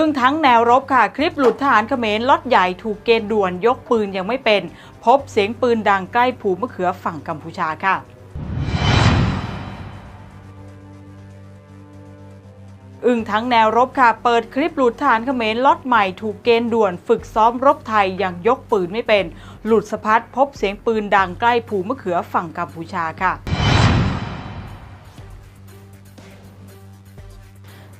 อึ้งทั้งแนวรบค่ะ คลิปหลุดทหารเขมรล็อตใหญ่ถูกเกณฑ์ด่วนยกปืนยังไม่เป็น พบเสียงปืนดังใกล้ภูมะเขือฝั่งกัมพูชาค่ะอึ้งทั้งแนวรบค่ะ เปิดคลิปหลุดทหารเขมรล็อตใหม่ถูกเกณฑ์ด่วนฝึกซ้อมรบไทยยังยกปืนไม่เป็น หลุดสะพัดพบเสียงปืนดังใกล้ภูมะเขือฝั่งกัมพูชาค่ะ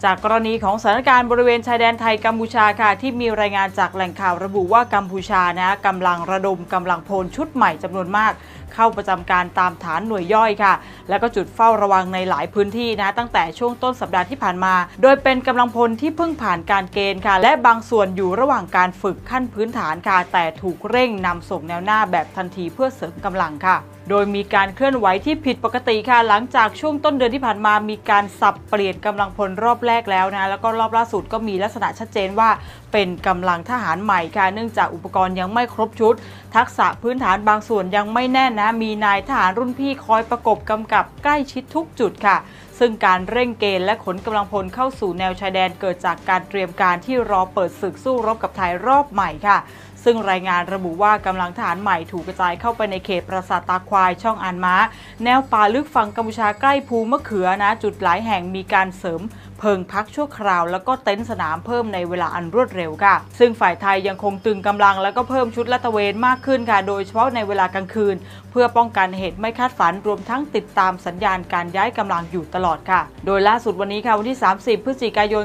จากกรณีของสถานการณ์บริเวณชายแดนไทยกัมพูชาค่ะ ที่มีรายงานจากแหล่งข่าวระบุว่ากัมพูชานะกำลังระดมกำลังพลชุดใหม่จำนวนมาก เข้าประจำการตามฐานหน่วยย่อยค่ะ แล้วก็จุดเฝ้าระวังในหลายพื้นที่นะตั้งแต่ช่วงต้นสัปดาห์ที่ผ่านมา โดยเป็นกำลังพลที่เพิ่งผ่านการเกณฑ์ค่ะ และบางส่วนอยู่ระหว่างการฝึกขั้นพื้นฐานค่ะ แต่ถูกเร่งนำส่งแนวหน้าแบบทันทีเพื่อเสริมกำลังค่ะ โดยมีการเคลื่อนไหวที่ผิดปกติค่ะหลังจากช่วงต้นเดือนที่ผ่านมามีการสับเปลี่ยนกำลังพลรอบแรกแล้วนะแล้วก็รอบล่าสุดก็มีลักษณะชัดเจนว่าเป็นกำลังทหารใหม่ค่ะเนื่องจากอุปกรณ์ยังไม่ครบชุด ทักษะพื้นฐานบางส่วนยังไม่แน่นนะ มีนายทหารรุ่นพี่คอยประกบกำกับใกล้ชิดทุกจุดค่ะ ซึ่งการเร่งเกณฑ์และขนกำลังพลเข้าสู่แนวชายแดนเกิดจากการเตรียมการที่รอเปิดศึกสู้รบกับไทยรอบใหม่ค่ะ ซึ่งรายงานระบุว่ากำลังทหารใหม่ถูกกระจายเข้าไปในเขตปราสาทตาควายช่องอันม้า แนวป่าลึกฝั่งกัมพูชาใกล้ภูมะเขือนะ จุดหลายแห่งมีการเสริม เพิงพักชั่วคราว แล้วก็เต็นท์สนามเพิ่มในเวลาอันรวดเร็วค่ะ ซึ่งฝ่ายไทยยังคงตึงกำลังแล้วก็เพิ่มชุดลาดตระเวนมากขึ้นค่ะโดยเฉพาะในเวลากลางคืน เพื่อป้องกันเหตุไม่คาดฝันรวมทั้งติดตามสัญญาณการย้ายกำลังอยู่ตลอดค่ะ โดยล่าสุดวันนี้ค่ะวันที่ 30 พฤศจิกายน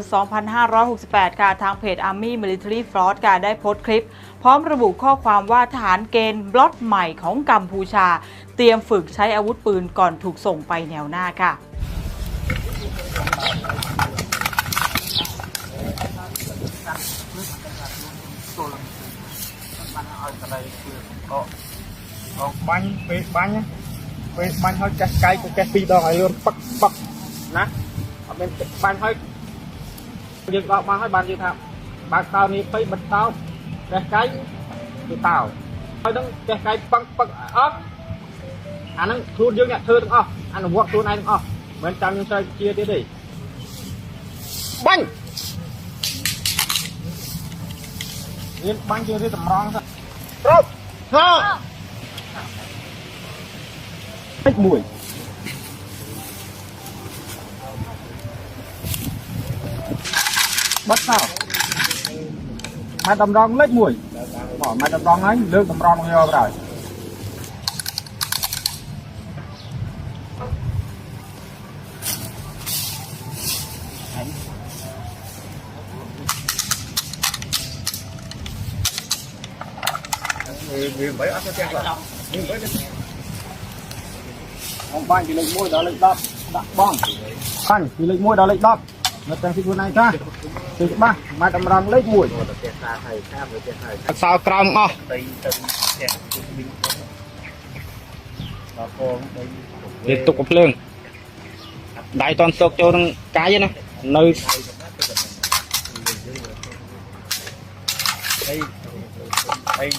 2568 ค่ะทางเพจ Army Military Force ค่ะได้โพสต์คลิป พร้อมระบุข้อความว่าทหารเกณฑ์บล็อตใหม่ของกัมพูชา เตรียมฝึกใช้อาวุธปืนก่อนถูกส่งไปแนวหน้าค่ะ ឲ្យកន្លែងគឺក៏អោបាញ់ពេលបាញ់ណាពេលបាញ់ឲ្យចេះកាយក៏ចេះពីរដងឲ្យលឿនពឹកពឹកណាអត់មានបាញ់ឲ្យយើងដកបាញ់ឲ្យបានយើងថាបើកតោនេះពេញបិទតោចេះកាយគឺតោហើយនឹងចេះកាយពឹកពឹកអត់អាហ្នឹងខ្លួនយើងអ្នកធ្វើទាំងអស់អនុវត្តខ្លួនឯងទាំងអស់មិនចាំយើងស្រាវជាទៀតទេបាញ់មានបាញ់ជារៀបតម្រង់ទៅ Rốt. Ha Tích mùi. Bắt sao Mai tầm rong lết mùi. Bỏ mai tầm rong ấy Lương tầm rong nhiều rồi Nguyên bấy thì lệnh môi đó lệnh đập Đập bom Bánh thì lệnh môi đó lệnh đập Nó trang thích vườn này ra. Từ ba Mai đầm răng lấy mùi. Sao cầm à Tiếp tục cặp lương. Đại toàn sốt cho nó cái vậy nè Nơi. Đây. Đây.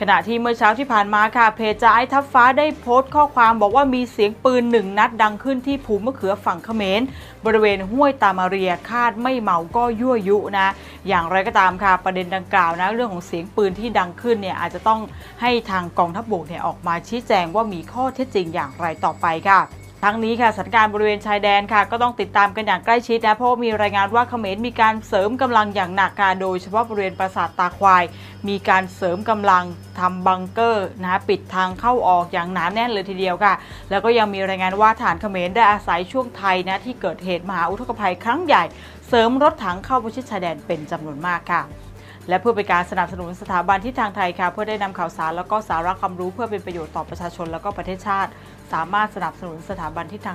ขณะที่เมื่อเช้าที่ผ่านมาค่ะเพจจ้าไอทับฟ้าได้โพสต์ข้อความบอกว่ามีเสียงปืนหนึ่งนัดดังขึ้นที่ภูมะเขือฝั่งเขมร บริเวณห้วยตามาเรียคาดไม่เมาก็ยั่วยุนะ อย่างไรก็ตามค่ะประเด็นดังกล่าวนะเรื่องของเสียงปืนที่ดังขึ้นเนี่ยอาจจะต้องให้ทางกองทัพบกเนี่ยออกมาชี้แจงว่ามีข้อเท็จจริงอย่างไรต่อไปค่ะ ทั้งนี้ค่ะสถานการณ์บริเวณชายแดนค่ะ ก็ต้องติดตามกันอย่างใกล้ชิดนะเพราะมีรายงานว่าเขมรมีการเสริมกำลังอย่างหนักค่ะโดยเฉพาะบริเวณปราสาทตาควาย มีการเสริมกำลังทำบังเกอร์นะปิดทางเข้าออกอย่างหนาแน่นเลยทีเดียวค่ะ แล้วก็ยังมีรายงานว่าฐานเขมรได้อาศัยช่วงไทยนะที่เกิดเหตุมหาอุทกภัยครั้งใหญ่ เสริมรถถังเข้าประชิดชายแดนเป็นจำนวนมากค่ะและเพื่อเป็นการสนับสนุนสถาบันที่ทางไทยค่ะ เพื่อได้นำข่าวสารแล้วก็สาระความรู้เพื่อเป็นประโยชน์ต่อประชาชนแล้วก็ประเทศชาติ สามารถสนับสนุนสถาบันที่ทาง